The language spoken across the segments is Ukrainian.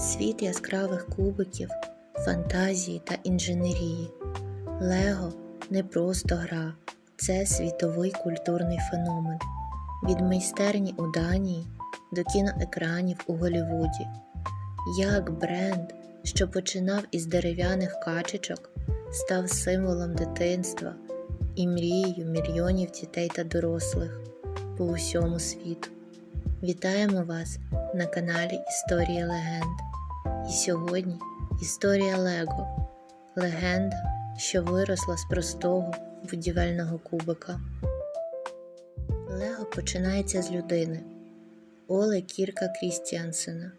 світ яскравих кубиків, фантазії та інженерії. Лего не просто гра, це світовий культурний феномен. Від майстерні у Данії до кіноекранів у Голлівуді. Як бренд, що починав із дерев'яних качечок, став символом дитинства і мрією мільйонів дітей та дорослих по усьому світу. Вітаємо вас на каналі Історія легенд. І сьогодні історія Лего легенда, що виросла з простого будівельного кубика. Лего починається з людини Оле Кірка Крістіансена.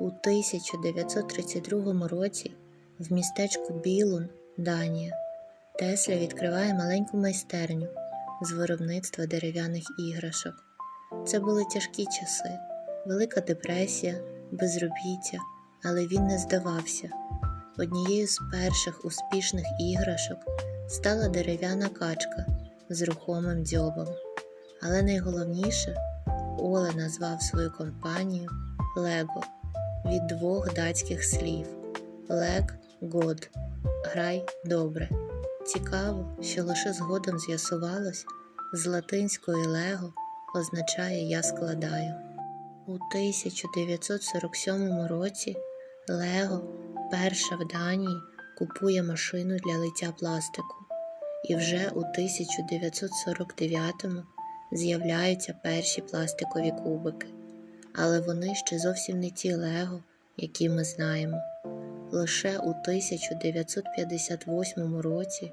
У 1932 році в містечку Білун, Данія, Тесля відкриває маленьку майстерню з виробництва дерев'яних іграшок. Це були тяжкі часи, велика депресія, безробіття, але він не здавався. Однією з перших успішних іграшок стала дерев'яна качка з рухомим дзьобом. Але найголовніше Оле назвав свою компанію Лего від двох датських слів Лег Год Грай добре. Цікаво, що лише згодом з'ясувалось, з латинської Лего означає Я складаю. У 1947 році Лего, перша в Данії, купує машину для лиття пластику, і вже у 1949 з'являються перші пластикові кубики, але вони ще зовсім не ті Лего, які ми знаємо. Лише у 1958 році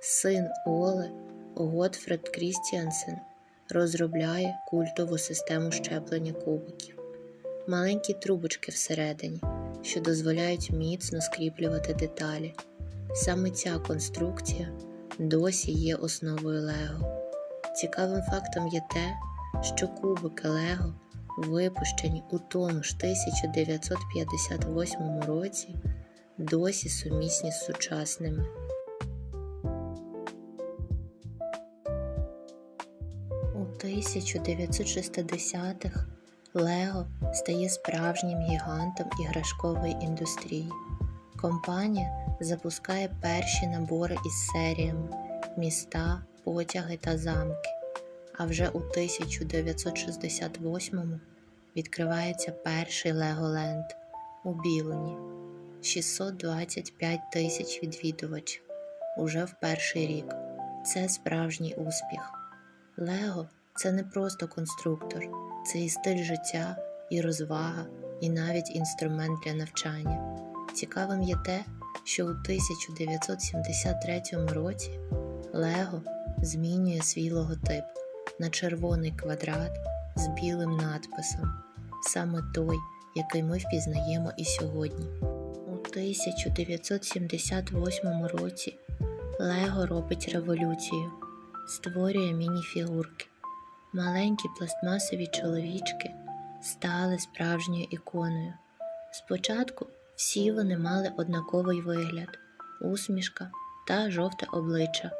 син Оле Готфред Крістіансен розробляє культову систему щеплення кубиків, маленькі трубочки всередині, що дозволяють міцно скріплювати деталі. Саме ця конструкція досі є основою Лего. Цікавим фактом є те, що кубики Лего, випущені у тому ж 1958 році, досі сумісні з сучасними. У 1960-х Лего стає справжнім гігантом іграшкової індустрії. Компанія запускає перші набори із серіями міста, потяги та замки. А вже у 1968-му відкривається перший Леголенд у Білоні. 625 тисяч відвідувачів уже в перший рік. Це справжній успіх. Лего це не просто конструктор, це і стиль життя, і розвага, і навіть інструмент для навчання. Цікавим є те, що у 1973 році Лего змінює свій логотип на червоний квадрат з білим надписом, саме той, який ми впізнаємо і сьогодні. У 1978 році Лего робить революцію, створює мініфігурки. Маленькі пластмасові чоловічки стали справжньою іконою. Спочатку всі вони мали однаковий вигляд, усмішка та жовте обличчя,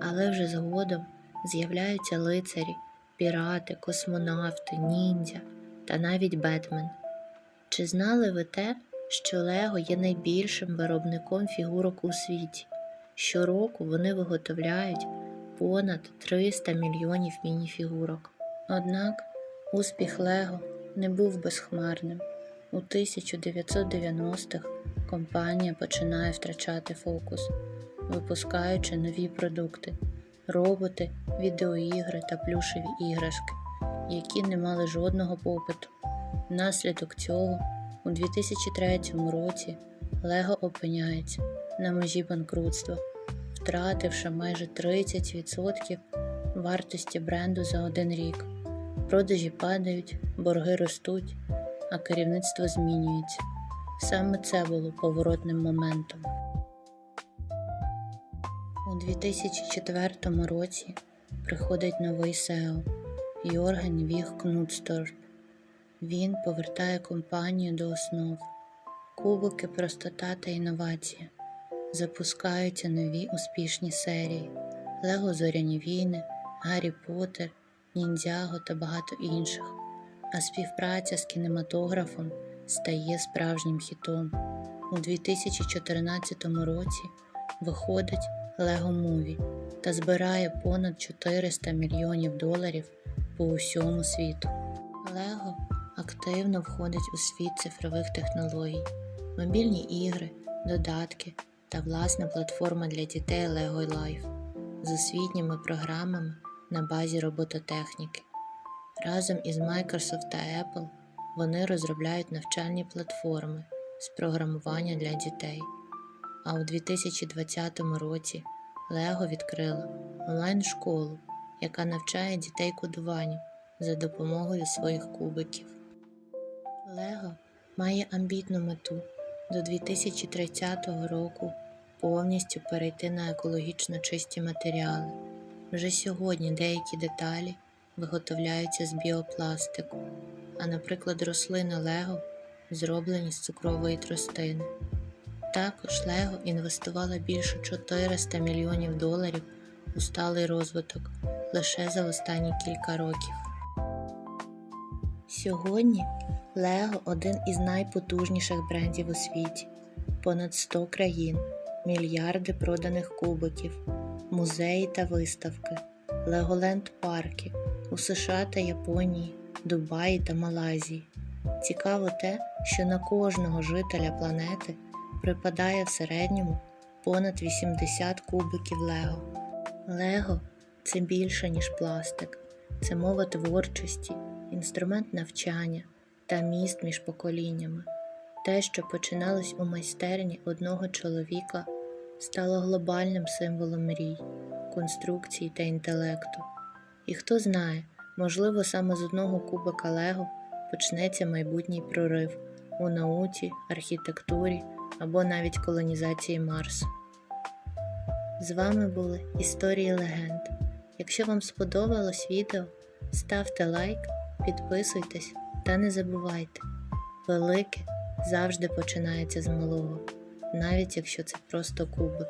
але вже згодом з'являються лицарі, пірати, космонавти, ніндзя та навіть Бетмен. Чи знали ви те, що Лего є найбільшим виробником фігурок у світі? Щороку вони виготовляють понад 300 мільйонів мініфігурок. Однак успіх Лего не був безхмарним. У 1990-х компанія починає втрачати фокус, випускаючи нові продукти, роботи, відеоігри та плюшеві іграшки, які не мали жодного попиту. Внаслідок цього у 2003 році Лего опиняється на межі банкрутства, втративши майже 30% вартості бренду за один рік. Продажі падають, борги ростуть, а керівництво змінюється. Саме це було поворотним моментом. У 2004 році приходить новий SEO Йорген Віг Кнутсторп. Він повертає компанію до основ, кубики, простота та інновація. Запускаються нові успішні серії Лего Зоряні війни, Гаррі Поттер, Ніндзяго та багато інших. А співпраця з кінематографом стає справжнім хітом. У 2014 році виходить Lego Movie та збирає понад 400 мільйонів доларів по усьому світу. Лего активно входить у світ цифрових технологій, мобільні ігри, додатки та власна платформа для дітей Lego Life з освітніми програмами на базі робототехніки. Разом із Microsoft та Apple вони розробляють навчальні платформи з програмування для дітей. А у 2020 році Lego відкрила онлайн-школу, яка навчає дітей кодуванню за допомогою своїх кубиків. Лего має амбітну мету до 2030 року повністю перейти на екологічно чисті матеріали. Вже сьогодні деякі деталі виготовляються з біопластику, а, наприклад, рослини Лего зроблені з цукрової тростини. Також Лего інвестувала більше 400 мільйонів доларів у сталий розвиток лише за останні кілька років. Сьогодні Лего один із найпотужніших брендів у світі. Понад 100 країн, мільярди проданих кубиків, музеї та виставки, Леголенд парки у США та Японії, Дубаї та Малайзії. Цікаво те, що на кожного жителя планети припадає в середньому понад 80 кубиків Лего. Лего це більше, ніж пластик, це мова творчості, інструмент навчання та міст між поколіннями. Те, що починалось у майстерні одного чоловіка, стало глобальним символом мрій, конструкції та інтелекту. І хто знає, можливо, саме з одного кубика Лего почнеться майбутній прорив у науці, архітектурі або навіть колонізації Марсу. З вами були Історії легенд. Якщо вам сподобалось відео, ставте лайк, підписуйтесь та не забувайте, велике завжди починається з малого, навіть якщо це просто кубик.